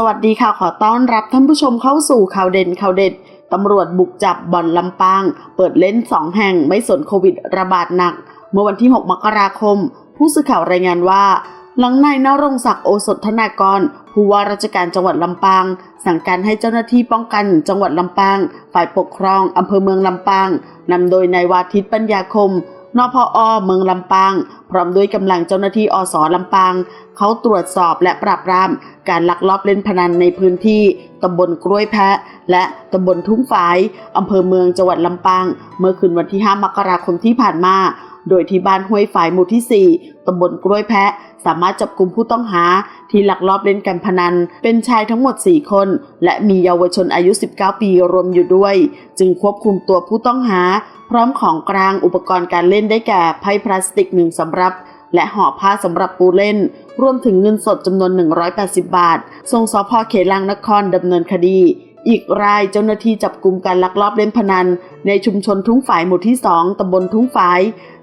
สวัสดีค่ะขอต้อนรับท่านผู้ชมเข้าสู่ข่าวเด่นข่าวเด็ดตำรวจบุกจับบ่อนลำปาง เปิดเล่นสองแห่งไม่สนโควิดระบาดหนัก เมื่อวันที่ 6 มกราคม ผู้สื่อข่าวรายงานว่า หลังนายนรงศักดิ์โอสถธนากร ผู้ว่าราชการจังหวัดลำปาง สั่งการให้เจ้าหน้าที่ป้องกันจังหวัดลำปาง ฝ่ายปกครองอำเภอเมืองลำปางนำโดยนายวาทิตปัญญาคมนพอเมืองลำปาง พร้อมด้วยกำลังเจ้าหน้าที่อสลำปาง เขาตรวจสอบและปราบปราม การลักลอบเล่นพนันในพื้นที่ตำบลกล้วยแพะ และตำบลทุ่งฝายอำเภอเมืองจังหวัดลำปาง เมื่อคืนวันที่ 5 มกราคมที่ผ่านมา โดยที่บ้านห้วยฝายหมู่ที่ 4ตำบลกล้วยแพะ สามารถจับกลุ่มผู้ต้องหา ที่ลักลอบเล่นการพนัน เป็นชายทั้งหมด 4 คน และมีเยาวชนอายุ 19 ปีรวมอยู่ด้วย จึงควบคุมตัวผู้ต้องหา พร้อมของกลางอุปกรณ์การเล่นได้แก่ไพ่พลาสติกหนึ่งสำรับ และห่อผ้าสำหรับปูเล่น รวมถึงเงินสดจำนวน 180 บาท ส่งสพเขลังนครดำเนินคดี อีกรายเจ้าหน้าที่จับกลุ่มการลักลอบเล่นพนัน ในชุมชนทุ่งฝายหมู่ที่ 2ตำบลทุ่งฝาย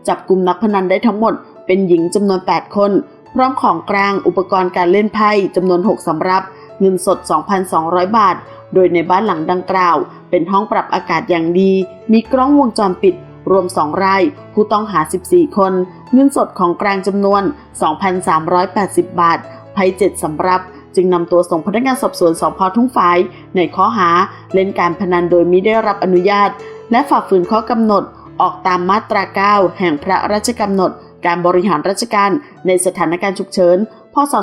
จับกลุ่มนักพนันได้ทั้งหมด เป็นหญิงจำนวน 8 คน พร้อมของกลางอุปกรณ์การเล่นไพ่จำนวน 6สำรับ เงินสด 2,200 บาท โดยในบ้านหลังดังกล่าว เป็นห้องปรับอากาศอย่างดี มีกล้องวงจรปิด รวม 2 ราย ผู้ต้องหา 14 คน เงินสดของกลางจำนวน 2,380 บาทไพ่7สำรับ จึงนำตัวส่งพนักงานสอบสวนสพทุ่งฝาย ในข้อหาเล่นการพนันโดยมิได้รับอนุญาต และฝ่าฝืนข้อกำหนดออกตามมาตรา 9 แห่งพระราชกำหนด การบริหารราชการในสถานการณ์ฉุกเฉิน พศ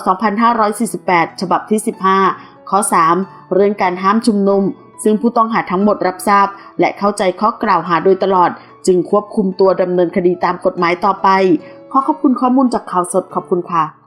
2548 ฉบับที่ 15 ข้อ 3 เรื่องการห้ามชุมนุม ซึ่งผู้ต้องหาทั้งหมดรับทราบ และเข้าใจข้อกล่าวหาโดยตลอด จึงควบคุมตัวดำเนินคดีตามกฎหมายต่อไป ขอขอบคุณข้อมูลจากข่าวสดขอบคุณค่ะ